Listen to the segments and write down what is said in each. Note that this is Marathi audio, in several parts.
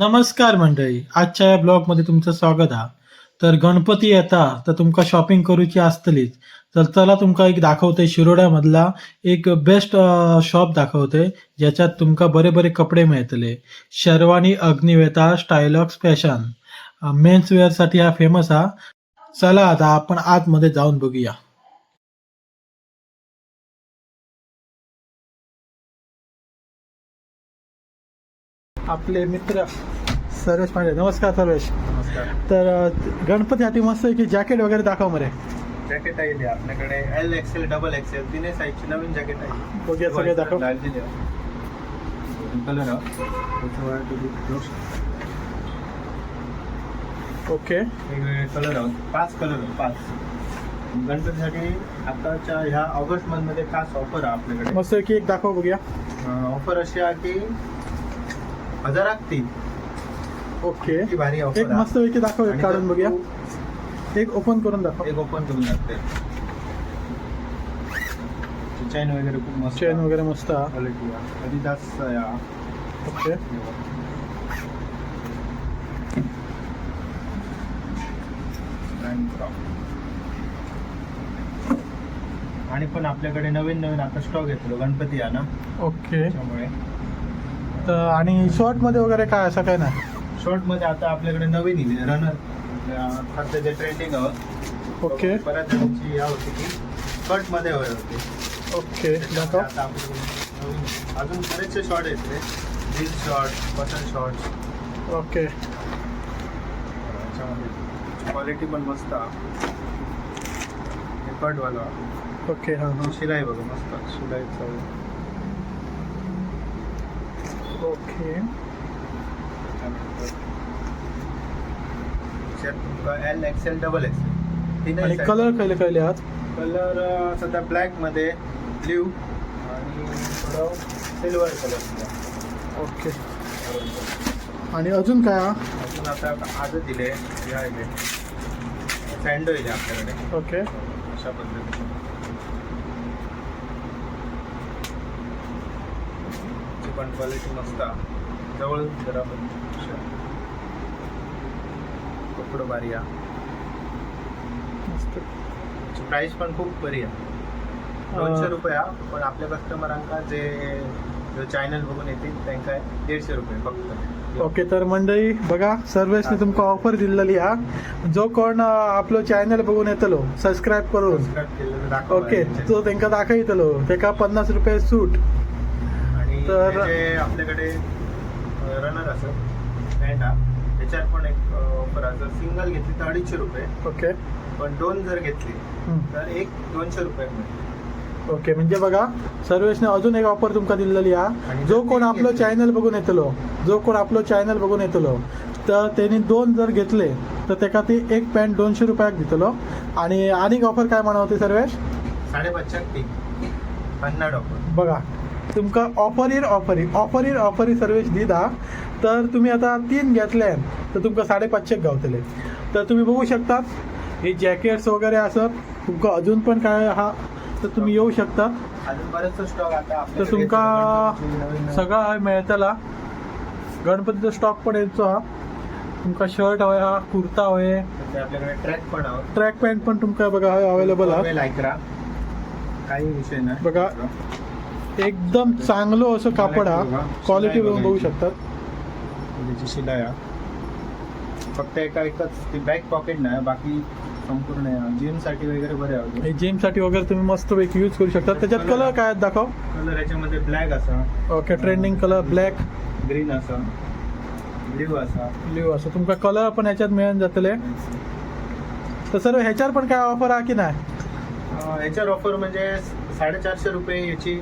नमस्कार मंडळी आजच्या या ब्लॉगमध्ये तुमचं स्वागत हा तर गणपती येता तर तुमका शॉपिंग करूची असतलीच. तर चला तुमका एक दाखवते शिरोड्यामधला एक बेस्ट शॉप दाखवते ज्याच्यात तुमका बरे बरे कपडे मिळतले. शेरवानी अग्निवेता स्टायलॉक्स फॅशन मेन्स वेअरसाठी हा फेमस हा. चला आता आपण आतमध्ये जाऊन बघूया. आपले मित्र सर्वेश पांडे. नमस्कार सर्वेश नमस्कार. तर गणपतीसाठी मस्त आहे की जॅकेट वगैरे दाखव मरे. जॅकेट आहे आपल्याकडे. एल एक्सेल डबल एक्सेल तिन्ही साईजची नवीन जॅकेट आहे. बघूया सगळे दाखव. Colour okay. वेगवेगळे कलर आहोत पाच कलर आहेत पाच. गणपतीसाठी आताच्या ह्या ऑगस्ट मंथमध्ये खास ऑफर आहे आपल्याकडे. मस्त की एक दाखव बघूया. ऑफर अशी आहे की हजारात तीन ओके. भारी एक ऑफर मस्त पैकी दाखव एक काढून बघूया. एक ओपन करून दाखव. एक ओपन करून लागते चैन वगैरे खूप मस्त चेन वगैरे मस्त हा क्वालिटी अदिदास या. ओके. आणि पण आपल्याकडे नवीन नवीन आता स्टॉक येतो गणपती आहे ना? ओके. त्याच्यामुळे. तर आणि शॉर्टमध्ये वगैरे काय असं काय नाही? शॉर्टमध्ये आता आपल्याकडे नवीन येईल रनर सध्या जे ट्रेंडिंग आहोत ओके. बऱ्याच जणांची या होती की शॉर्टमध्ये हवे होते. ओके दाखव. आता आपल्याकडे अजून बरेचसे शॉर्ट रे jeans short button short okay. Quality पण मस्त आहे. कटवाला ओके हां हां. शिलाई बघा मस्त. शिलाईचा okay. L XL double XL आणि कलर खयले खयले आहात? कलर सध्या ब्लॅकमध्ये ब्ल्यू आणि थोडं सिल्वर कलर ओके. आणि अजून काय हा अजून आता आजच दिले. हे आहे सँडो येईल आपल्याकडे. ओके. अशा पद्धतीने. पण क्वालिटी मस्त जवळ जरा पण कपडं भारी आहे. प्राइस पण खूप बरी आहे. दोनशे रुपया पण आपल्या कस्टमरांका जे जो चॅनल बघून येतील त्यांका दीडशे रुपये फक्त. ओके तर मंडळी बघा सर्वेसने तुमका ऑफर दिलेली हा जो कोण आपलो चॅनल बघून येतलो सबस्क्राईब करून. ओके. तो त्यांका दाखवितलो. तेका पन्नास रुपये सूट. तर- आपल्याकडे रनर असं पॅन्ट त्याच्यात पण एक ऑफर असं. सिंगल घेतली तर अडीचशे रुपये. ओके. पण दोन जर घेतली. तर एक दोनशे रुपये ओके म्हणजे बघा सर्वेशने अजून एक ऑफर तुमका दिलेली हा. जो जर कोण आपलं चॅनल बघून येतलो जो कोण आपलं चॅनल बघून येतलो तर त्यांनी दोन जर घेतले तर त्याका ती एक पॅन्ट दोनशे रुपयाक दितलो. आणि आणि ऑफर काय म्हणा होते सर्वेश? साडेपाचशे तीन. पन्नास ऑफर बघा तुमका ऑफर येईल ऑफर येईल ऑफर सर्विस दिदा तर तुम्ही आता तीन घेतले तर तुमका साडेपाचशे गावतले. तर तुम्ही बघू शकता हे जॅकेट्स वगैरे असत तुमका अजून पण काय हा तर तुम्ही येऊ शकता तर तुमका सगळा मिळतला. गणपतीचा स्टॉक पण येतो हा. तुमका शर्ट हवे हा कुर्ता हवे. ट्रॅक पण ट्रॅक पॅन्ट पण तुमका बघा अवेलेबल हा. लायक्रा काही विषय नाही. बघा. एकदम चांगलं असं कापड हा. क्वालिटी बघून बघू शकतात. हा. फक्त एका एकच ती बॅक पॉकेट नाही बाकी संपूर्ण जिमसाठी वगैरे बरे जिमसाठी वगैरे तुम्ही मस्त पैकी यूज करू शकता. त्याच्यात कलर काय आहेत दाखव? कलर याच्यामध्ये ब्लॅक असा. Okay trending colour black green असा. ब्ल्यू असा. ब्ल्यू असं. तुमका कलर पण ह्याच्यात मिळून जातले. तर सर ह्याच्यावर पण काय ऑफर आहे की नाही? अं, याच्यावर ऑफर म्हणजे साडेचारशे रुपये याची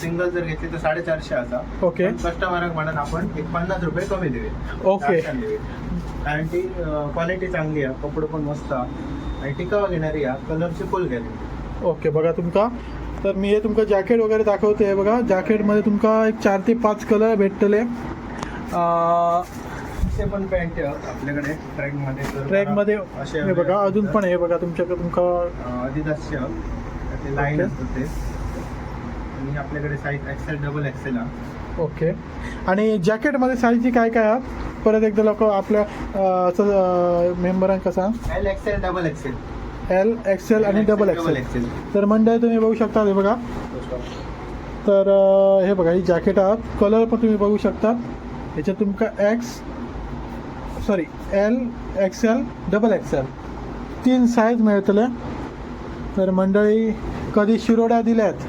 सिंगल जर घेतली तर साडेचारशे असा. ओके कस्टमराक म्हणून आपण एक पन्नास रुपये कमी देऊ ओके कारण ती क्वालिटी चांगली आहे कपडे पण मस्त आणि टिकावा घेणारी आहे कलरची फुल गॅरंटी ओके बघा तुमका. तर मी हे तुमका जॅकेट वगैरे दाखवते हे बघा. जॅकेटमध्ये तुमका एक चार ते पाच कलर भेटतले. पण पॅन्ट आपल्याकडे. ट्रॅकमध्ये तर ट्रॅकमध्ये असे हे बघा अजून पण हे बघा तुमच्याकडे तुमका अधिदासचे ते लाईन. असतं ते. आणि आपल्याकडे size XL double XL okay. आणि जॅकेटमध्ये साईजची काय काय आहात परत एकदा लोक आपल्या मेंबरांका सांग? L XL double XL L XL आणि डबल एक्सेल तर मंडळी तुम्ही बघू शकता हे बघा. तर हे बघा ही जॅकेट आहात. कलर पण तुम्ही बघू शकता. ह्याच्यात तुमका X sorry L XL double XL तीन साईज मिळतले. तर मंडळी कधी शिरोड्या दिल्यात?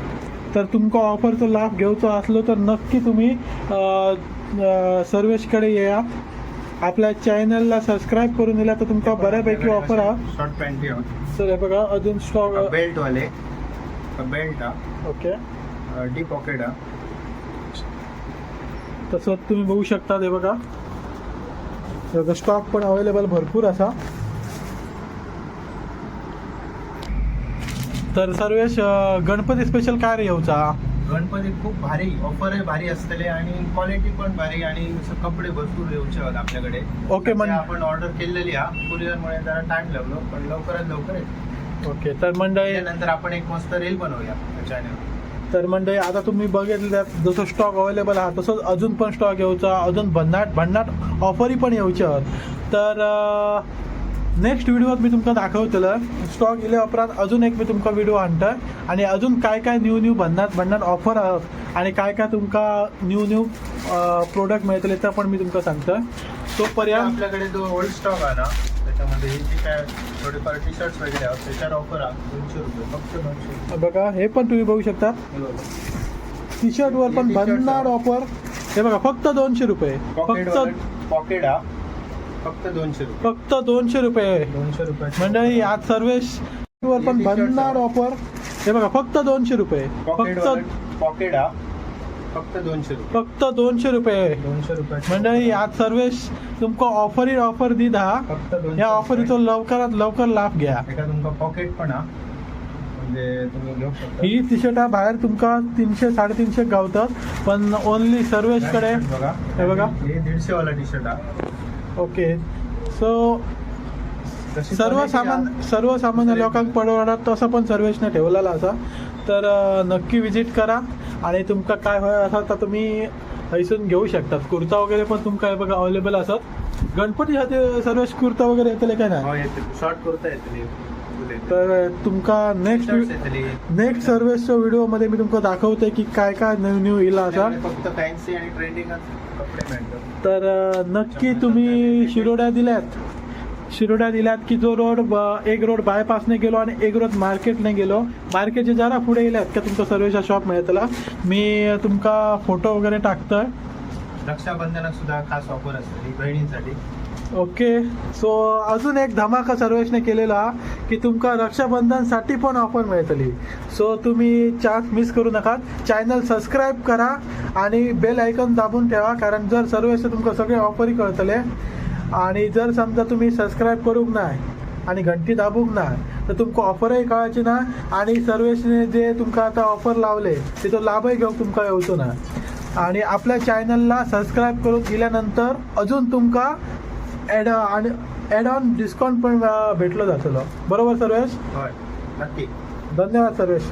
तर तुमका ऑफरचा लाभ घेवचो असलो तर नक्की तुम्ही सर्वेशकडे या आपल्या चॅनलला सबस्क्राईब करून दिला तर तुमका बऱ्यापैकी ऑफर हा. शॉर्ट पॅन्ट तर हे बघा अजून स्टॉक बेल्ट वाले. बेल्ट ओके डी पॉकेट तसं तुम्ही बघू शकता बघा. हे बघा स्टॉक पण अवेलेबल भरपूर असा. तर सर्वेश गणपती स्पेशल काय रे येऊचा? गणपती खूप भारी ऑफर भारी असतले आणि क्वालिटी पण भारी आणि कपडे भरपूर येऊचे आहेत आपल्याकडे. ओके सध्या म्हण आपण ऑर्डर केलेली हा. कुरिअरमुळे जरा टाइम लागलो पण लवकरात लवकर ओके तर मंडळी त्यानंतर आपण एक मस्त रील बनवूया चॅनल तर मंडळी आता तुम्ही बघितलं जसं स्टॉक अवेलेबल आहे तसंच अजून पण स्टॉक येऊचा. अजून भन्नाट भन्नाट ऑफरी पण येऊच्या आहेत. तर नेक्स्ट व्हिडिओत मी तुमका दाखवतलं स्टॉक इले उपरांत अजून एक मी तुमका व्हिडिओ आणतोय. आणि अजून काय काय न्यू न्यू भन्नाट भन्नाट ऑफर आहात आणि काय काय तुमका न्यू न्यू प्रोडक्ट मिळतले ते पण मी तुमका सांगतोय. तोपर्यंत आपल्याकडे जो ओल्ड स्टॉक आहे ना त्याच्यामध्ये हे जे काय थोडेफार टी शर्ट्स वगैरे आहेत त्याच्यावर ऑफर आहे दोनशे रुपये फक्त दोनशे बघा हे पण तुम्ही बघू शकता. टी शर्टवर पण भन्नाट ऑफर हे बघा फक्त दोनशे रुपये. फक्त पॉकेट हा. फक्त दोनशे रुपये. फक्त दोनशे रुपये. दोनशे रुपये. मंडळी आज सर्वेश वर पण भन्नाट ऑफर हे बघा फक्त दोनशे रुपये. फक्त पॉकेट हा फक्त दोनशे रुपये. फक्त दोनशे रुपये. दोनशे रुपये. मंडळी आज सर्वेश तुमका ऑफर ऑफर दी हा फक्त या ऑफरीचो लवकरात लवकर लाभ घ्या. एका तुमका पॉकेट पण हा. म्हणजे तुम्ही घेऊ शकता. ही टी शर्ट बाहेर तुमका तीनशे साडेतीनशे गावतात पण ओनली सर्वेशकडे. बघा. हे बघा. हे दीडशे वाला टी शर्ट हा. ओके. सो सर्वसामान्य सर्वसामान्य लोकांक परवडत तसं पण सर्वेशने ठेवलेला असा. तर नक्की विजिट करा. आणि तुमका काय होय असा तर तुम्ही हैसून घेऊ शकतात. कुर्ता वगैरे पण तुमका हे बघा अवेलेबल असत. गणपती सर्वेश कुर्ता वगैरे येतले काय हा. नाही? हो शॉर्ट कुर्ता येतली. तर तुमका नेक्स्ट नेक्स्ट सर्व्हिसच्या व्हिडिओमध्ये मी तुमका दाखवते की काय काय न्यू न्यू येईल असा फक्त फॅन्सी आणि ट्रेंडिंग तर नक्की तुम्ही शिरोड्या दिल्यात. शिरोड्या दिल्यात की जो रोड एक रोड बायपासने गेलो आणि एक रोड मार्केटने गेलो. मार्केटचे जरा पुढे गेल्यात का तुमचा सर्वेचा शॉप मिळतला. मी तुमका फोटो वगैरे टाकतोय. रक्षाबंधनात सुद्धा खास ऑफर असते बहिणींसाठी. ओके सो अजून एक धमाका सर्वेशने केलेला की तुमका रक्षाबंधनसाठी पण ऑफर मिळतली. सो तुम्ही चान्स मिस करू नका. चॅनल सबस्क्राईब करा आणि बेल आयकॉन दाबून ठेवा कारण जर सर्वेश तुमका सगळे ऑफरही कळतले आणि जर समजा तुम्ही सबस्क्राईब करूक ना आणि घंटी दाबूक नाय तर तुमका ऑफरही कळायची ना आणि सर्वेशने जे तुमका आता ऑफर लावले तेचो लाभही घेऊन तुमका येवचो ना. आणि आपल्या चॅनलला सबस्क्राईब करून दिल्यानंतर अजून तुमका ॲड आणि ॲड ऑन डिस्काउंट पण भेटलं जातलं बरोबर सर्वेश? होय. नक्की. धन्यवाद सर्वेश.